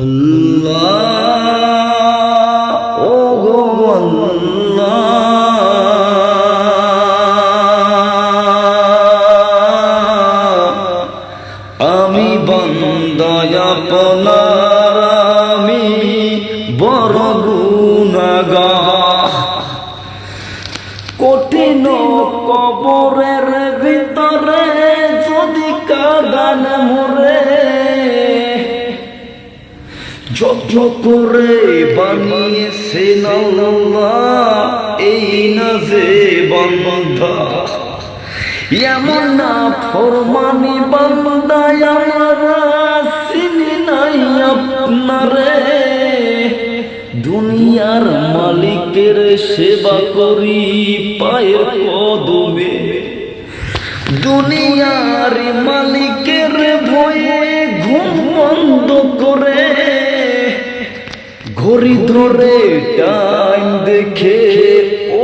আল্লাহ আমি বন্দায় আপনার আমি বড় গুণাগা কঠিন কবরের ভিতরে যদি কাদান মরে যত্ন করে বানিয়েছেন আল্লাহ এই না যে বন্ধা এমন না ফরমানি বান্দায় আমরা চিনি নাই আপনারে। দুনিয়ার মালিকের সেবা করি পায়ের কদমে। দুনিয়ার মালিকের ভয়ে ঘুম বন্ধ করে ঘড়ি ধরে টাইম দেখে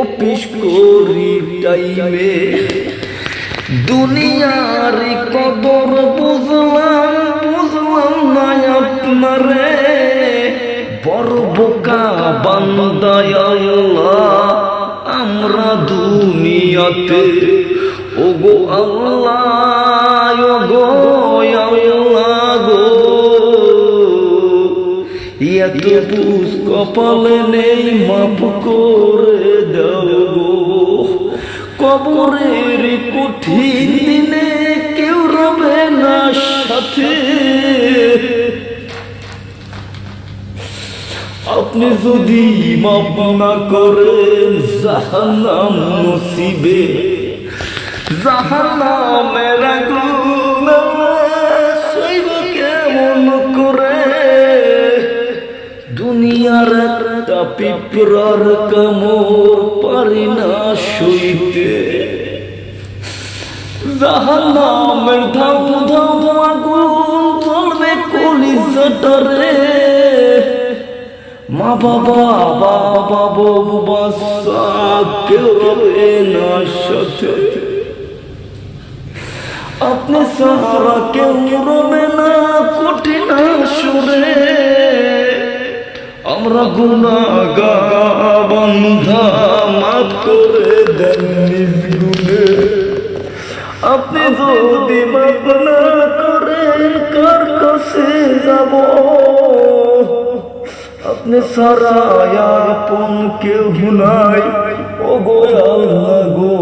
অফিস করি টাইমে। দুনিয়ার কদর বুঝলাম বুঝলাম না আপনারে। বড় বোকা বান্দায় আমরা দুনিয়াতে, ওগো আল্লাহ। এত বুঝ কপালে নেই মাপ করে দাও কবরের কঠিন দিনে কেউ রবে না সাথে। আপনি যদি মাপ না করেন জাহান্নাম নসিবে। জাহান্নামের আগুন দুনিয়ার একটা পিঁপড়ার কামড় পারি না সইতে। জাহান্নামের ধাউ ধাউ আগুন চলবে কলিজাটারে মা বাবা বাবা, বউ বাসা কেউ রবে না সাথে। আপনি সারা কেউ রবে না, কঠিন সুরে আমরা গুণাগা বন্ধা মাফ করে আপনি যদি মাফ না করেন কার কাছে যাব? আপনি সারা আপন কেউ নাই। ও গো আল্লাহ গো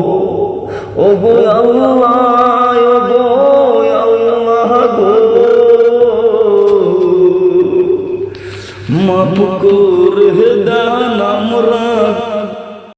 ও গো আল্লাহ। মাপ কর দান আমরা